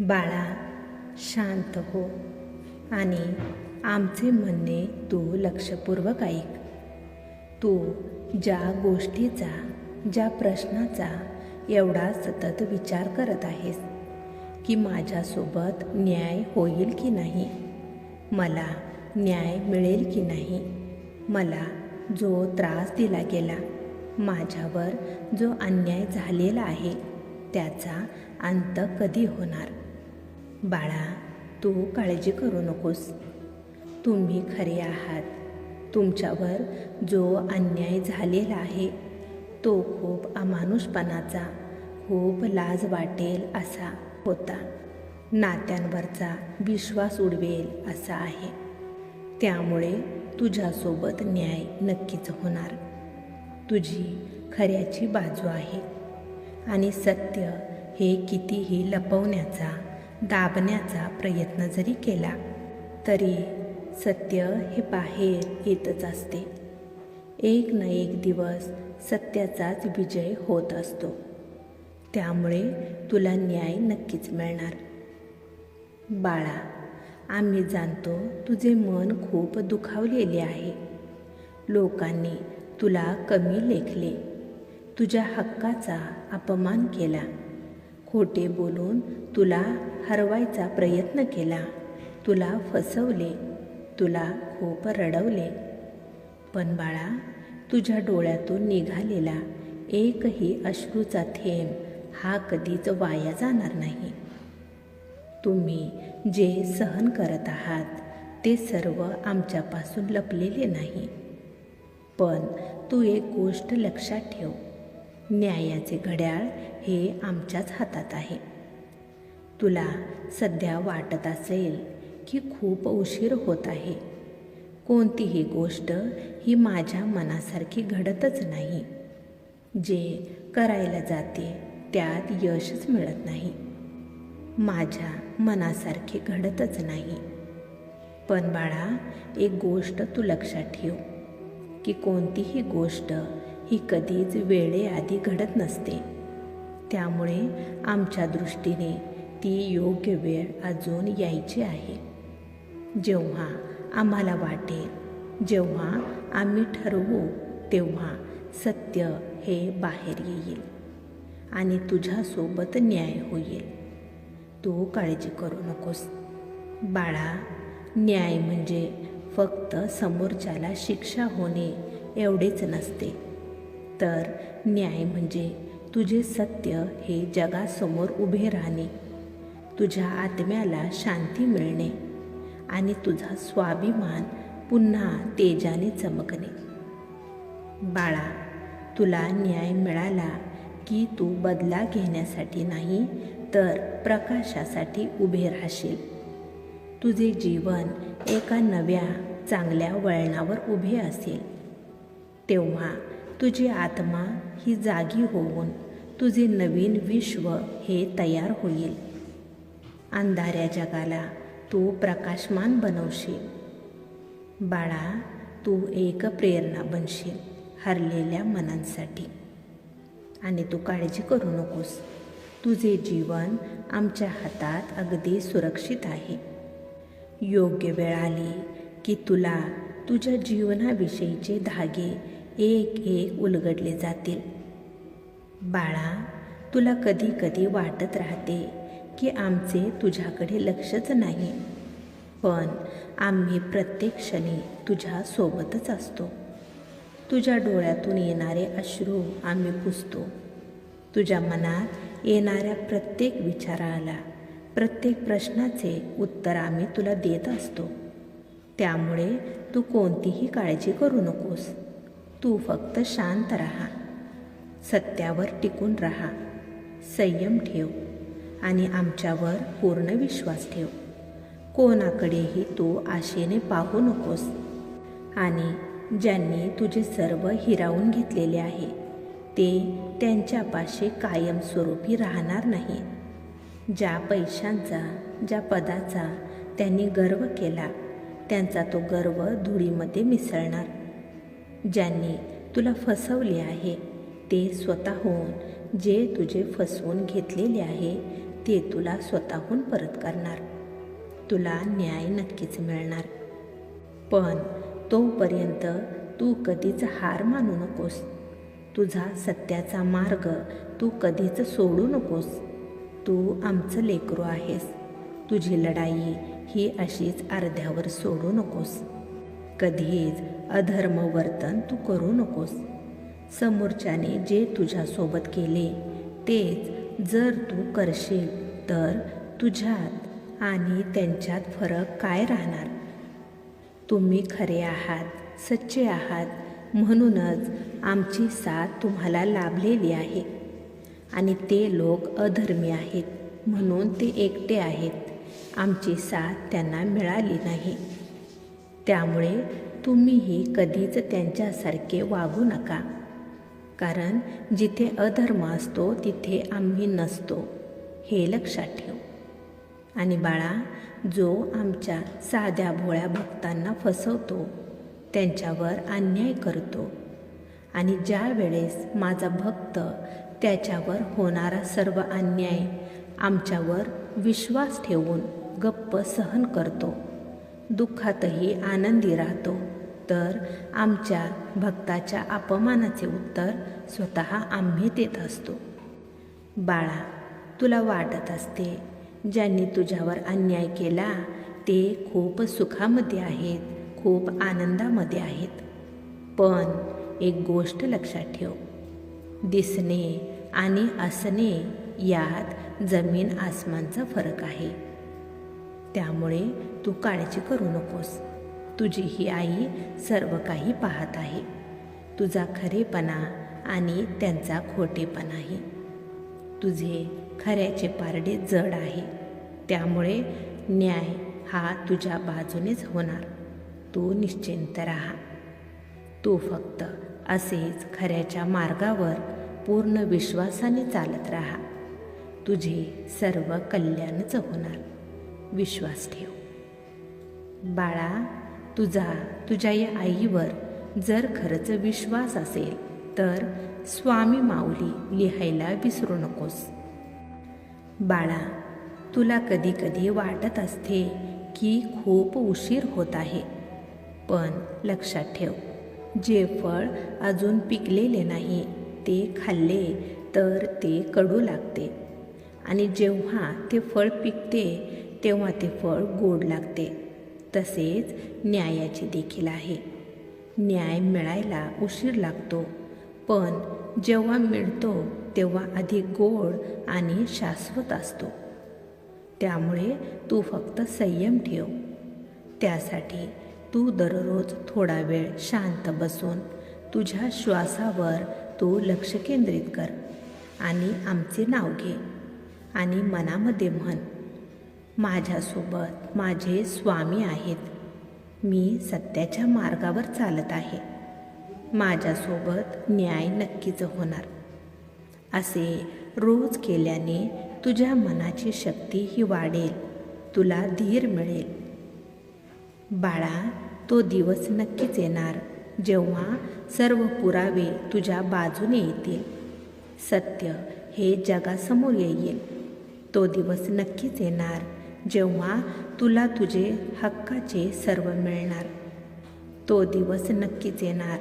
बाळा शांत हो. आणि आमचे म्हणणे तू लक्षपूर्वक ऐक. तू ज्या गोष्टीचा ज्या प्रश्नाचा एवढा सतत विचार करत आहेस की माझ्यासोबत न्याय होईल की नाही? मला न्याय मिळेल की नाही? मला जो त्रास दिला गेला माझ्यावर जो अन्याय झालेला आहे त्याचा अंत कधी होणार? बाळा तू काळजी करू नकोस. तुम्ही खरे आहात. तुमच्यावर जो अन्याय झालेला आहे तो खूप अमानुषपणाचा खूप लाज वाटेल असा होता. नात्यांवरचा विश्वास उडवेल असा आहे. त्यामुळे तुझ्यासोबत न्याय नक्कीच होणार. तुझी खऱ्याची बाजू आहे. आणि सत्य हे कितीही लपवण्याचा दाबण्याचा प्रयत्न जरी केला तरी सत्य हे बाहेर येतच असते. एक ना एक दिवस सत्याचाच विजय होत असतो. त्यामुळे तुला न्याय नक्कीच मिळणार. बाळा आम्ही जाणतो तुझे मन खूप दुखावलेले आहे. लोकांनी तुला कमी लेखले. तुझ्या हक्काचा अपमान केला. खोटे बोलून तुला हरवायचा प्रयत्न केला. तुला फसवले. तुला खूप रडवले. पण बाळा तुझ्या डोळ्यातून निघालेला एकही अश्रूचा थेंब हा कधीच वाया जाणार नाही. तुम्ही जे सहन करत आहात ते सर्व आमच्यापासून लपलेले नाही. पण तू एक गोष्ट लक्षात ठेव. न्यायाचे घड्याळ हे आमच्याच हातात आहे. तुला सध्या वाटत असेल की खूप उशीर होत आहे. कोणतीही गोष्ट ही माझ्या मनासारखी घडतच नाही. जे करायला जाते त्यात यशच मिळत नाही. माझ्या मनासारखे घडतच नाही. पण बाळा एक गोष्ट तू लक्षात ठेव की कोणतीही गोष्ट ही कधीच वेळेआधी घडत नसते. त्यामुळे आमच्या दृष्टीने ती योग्य वेळ अजून यायची आहे. जेव्हा आम्हाला वाटेल जेव्हा आम्ही ठरवू तेव्हा सत्य हे बाहेर येईल आणि तुझ्यासोबत न्याय होईल. तू काळजी करू नकोस. बाळा न्याय म्हणजे फक्त समोरच्याला शिक्षा होणे एवढेच नसते. तर न्याय म्हणजे तुझे सत्य हे जगासमोर उभे राहणे तुझ्या आत्म्याला शांती मिळणे आणि तुझा स्वाभिमान पुन्हा तेजाने चमकणे. बाळा तुला न्याय मिळाला की तू बदला घेण्यासाठी नाही तर प्रकाशासाठी उभे राहशील. तुझे जीवन एका नव्या चांगल्या वळणावर उभे असेल. तेव्हा तुझी आत्मा ही जागी होऊन तुझे नवीन विश्व हे तयार होईल. अंधाऱ्या जगाला तू प्रकाशमान बनवशील. बाळा तू एक प्रेरणा बनशील हरलेल्या मनांसाठी. आणि तू काळजी करू नकोस. तुझे जीवन आमच्या हातात अगदी सुरक्षित आहे. योग्य वेळ आली की तुला तुझ्या जीवनाविषयीचे धागे एक एक उलगडले जातील. बाळा तुला कधी कधी वाटत राहते की आमचे तुझ्याकडे लक्षच नाही. पण आम्ही प्रत्येक क्षणी तुझ्या सोबतच असतो. तुझ्या डोळ्यातून येणारे अश्रू आम्ही पुसतो. तुझ्या मनात येणाऱ्या प्रत्येक विचाराला प्रत्येक प्रश्नाचे उत्तर आम्ही तुला देत असतो. त्यामुळे तू कोणतीही काळजी करू नकोस. तू फक्त शांत राहा. सत्यावर टिकून राहा. संयम ठेव आणि आमच्यावर पूर्ण विश्वास ठेव. कोणाकडेही तू आशेने पाहू नकोस. आणि ज्यांनी तुझे सर्व हिरावून घेतलेले आहे ते त्यांच्यापाशी कायमस्वरूपी राहणार नाही. ज्या पैशांचा ज्या पदाचा त्यांनी गर्व केला त्यांचा तो गर्व धुळीमध्ये मिसळणार. ज्यांनी तुला फसवले आहे ते स्वतःहून जे तुझे फसवून घेतलेले आहे ते तुला स्वतःहून परत करणार. तुला न्याय नक्कीच मिळणार. पण तोपर्यंत तू कधीच हार मानू नकोस. तुझा सत्याचा मार्ग तू कधीच सोडू नकोस. तू आमचं लेकरू आहेस. तुझी लढाई ही अशीच अर्ध्यावर सोडू नकोस. कधीच अधर्म वर्तन तू करू नकोस. समोरच्याने जे तुझ्यासोबत केले तेच जर तू करशील तर तुझ्यात आणि त्यांच्यात फरक काय राहणार? तुम्ही खरे आहात सच्चे आहात म्हणूनच आमची साथ तुम्हाला लाभलेली आहे. आणि ते लोक अधर्मी आहेत म्हणून ते एकटे आहेत. आमची साथ त्यांना मिळाली नाही. त्यामुळे तुम्हीही कधीच त्यांच्यासारखे वागू नका. कारण जिथे अधर्म असतो तिथे आम्ही नसतो हे लक्षात ठेव. आणि बाळा जो आमच्या साध्या भोळ्या भक्तांना फसवतो त्यांच्यावर अन्याय करतो. आणि ज्या वेळेस माझा भक्त त्याच्यावर होणारा सर्व अन्याय आमच्यावर विश्वास ठेवून गप्प सहन करतो दुःखातही आनंदी राहतो. तर आमच्या भक्ताच्या अपमानाचे उत्तर स्वतः आम्ही देत असतो. बाळा तुला वाटत असते ज्यांनी तुझ्यावर अन्याय केला ते खूप सुखामध्ये आहेत खूप आनंदामध्ये आहेत. पण एक गोष्ट लक्षात ठेव. दिसणे आणि असणे यात जमीन आसमानचा फरक आहे. त्यामुळे तू काळजी करू नकोस. तुझी ही आई सर्व काही पाहत आहे. तुझा खरेपणा आणि त्यांचा खोटेपणाही तुझे खऱ्याचे पारडे जड आहे. त्यामुळे न्याय हा तुझ्या बाजूनेच होणार. तू निश्चिंत राहा. तू फक्त असेच खऱ्याच्या मार्गावर पूर्ण विश्वासाने चालत राहा. तुझे सर्व कल्याणच होणार. विश्वास ठेव. बाळा तुझा तुझ्या या आईवर जर खरंच विश्वास असेल तर स्वामी माऊली लिहायला विसरू नकोस. बाळा तुला कधी कधी वाटत असते की खूप उशीर होत आहे पण लक्षात ठेव जे फळ अजून पिकलेले नाही ते खाल्ले तर ते कडू लागते. आणि जेव्हा ते फळ पिकते तेव्हा ते फळ गोड लागते. तसेच न्यायाचे देखील आहे. न्याय मिळायला उशीर लागतो. पण जेव्हा मिळतो तेव्हा अधिक गोड आणि शाश्वत असतो. त्यामुळे तू फक्त संयम ठेव. त्यासाठी तू दररोज थोडा वेळ शांत बसून तुझ्या श्वासावर तू लक्ष केंद्रित कर आणि आमचे नाव घे आणि मनामध्ये म्हण माझ्यासोबत माझे स्वामी आहेत. मी सत्याच्या मार्गावर चालत आहे. माझ्यासोबत न्याय नक्कीच होणार. असे रोज केल्याने तुझ्या मनाची शक्ती ही वाढेल. तुला धीर मिळेल. बाळा तो दिवस नक्कीच येणार जेव्हा सर्व पुरावे तुझ्या बाजूने येतील. सत्य हे जगासमोर येईल. तो दिवस नक्कीच येणार जेव्हा तुला तुझे हक्काचे सर्व मिळणार तो दिवस नक्कीच येणार.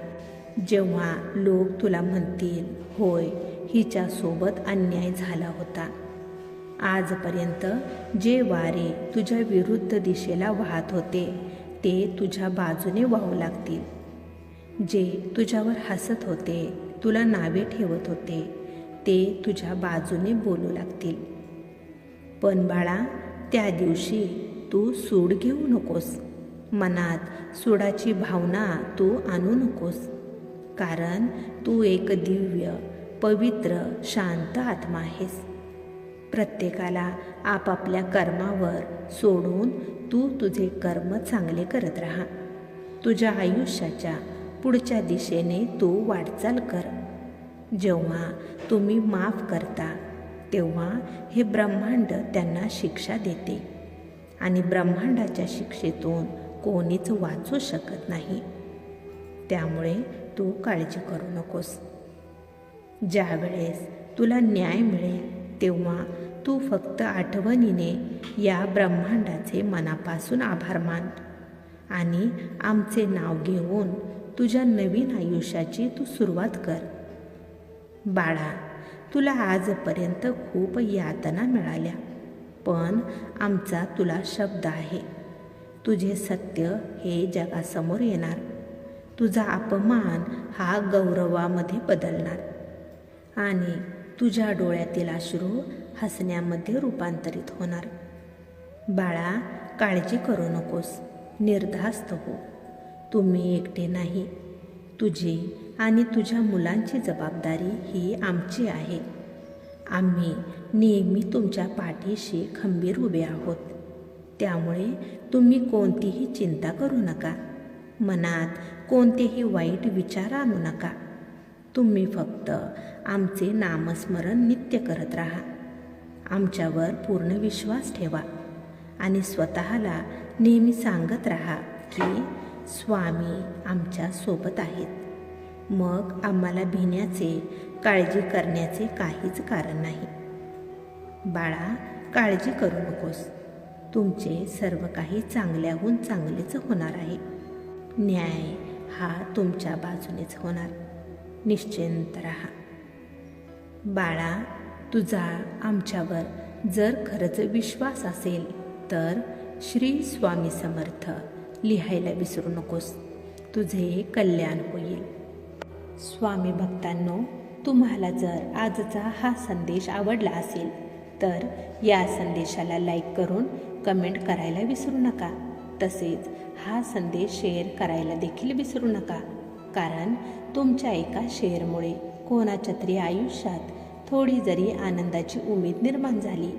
जेव्हा लोक तुला म्हणतील होय हिच्यासोबत अन्याय झाला होता. आजपर्यंत जे वारे तुझ्या विरुद्ध दिशेला वाहत होते ते तुझ्या बाजूने वाहू लागतील. जे तुझ्यावर हसत होते तुला नावे ठेवत होते ते तुझ्या बाजूने बोलू लागतील. पण बाळा त्या दिवशी तू सूड घेऊ नकोस. मनात सुडाची भावना तू आणू नकोस. कारण तू एक दिव्य पवित्र शांत आत्मा आहेस. प्रत्येकाला आपापल्या कर्मावर सोडून तू तुझे कर्म चांगले करत राहा. तुझ्या आयुष्याच्या पुढच्या दिशेने तू वाटचाल कर. जेव्हा तुम्ही माफ करता तेव्हा हे ब्रह्मांड त्यांना शिक्षा देते. आणि ब्रह्मांडाच्या शिक्षेतून कोणीच वाचू शकत नाही. त्यामुळे तू काळजी करू नकोस. ज्यावेळेस तुला न्याय मिळेल तेव्हा तू फक्त आठवणीने या ब्रह्मांडाचे मनापासून आभार मान. आणि आमचे नाव घेऊन तुझ्या नवीन आयुष्याची तू सुरुवात कर. बाळा तुला आजपर्यंत खूप यातना मिळाल्या. पण आमचा तुला शब्द आहे. तुझे सत्य हे जगासमोर येणार. तुझा अपमान हा गौरवामध्ये बदलणार. आणि तुझ्या डोळ्यातील अश्रू हसण्यामध्ये रूपांतरित होणार. बाळा काळजी करू नकोस. निर्धास्त हो. तुम्ही एकटे नाही. तुझी आणि तुझ्या मुलांची जबाबदारी ही आमची आहे. आम्ही नेहमी तुमच्या पाठीशी खंबीर उभे आहोत. त्यामुळे तुम्ही कोणतीही चिंता करू नका. मनात कोणतेही वाईट विचार आणू नका. तुम्ही फक्त आमचे नामस्मरण नित्य करत राहा. आमच्यावर पूर्ण विश्वास ठेवा आणि स्वतःला नेहमी सांगत राहा की स्वामी आमच्यासोबत आहेत. मग आम्हाला भिण्याचे काळजी करण्याचे काहीच कारण नाही. बाळा काळजी करू नकोस. तुमचे सर्व काही चांगल्याहून चांगलेच होणार आहे. न्याय हा तुमच्या बाजूनेच होणार. निश्चिंत राहा. बाळा तुझा आमच्यावर जर खरंच विश्वास असेल तर श्री स्वामी समर्थ लिहायला विसरू नकोस. तुझे कल्याण होईल. स्वामी भक्तांनो तुम्हाला जर आजचा हा संदेश आवडला असेल तर या संदेशाला लाईक करून कमेंट करायला विसरू नका. तसेच हा संदेश शेअर करायला देखील विसरू नका. कारण तुमच्या एका शेअरमुळे कोणाच्या तरी आयुष्यात थोडी जरी आनंदाची उमेद निर्माण झाली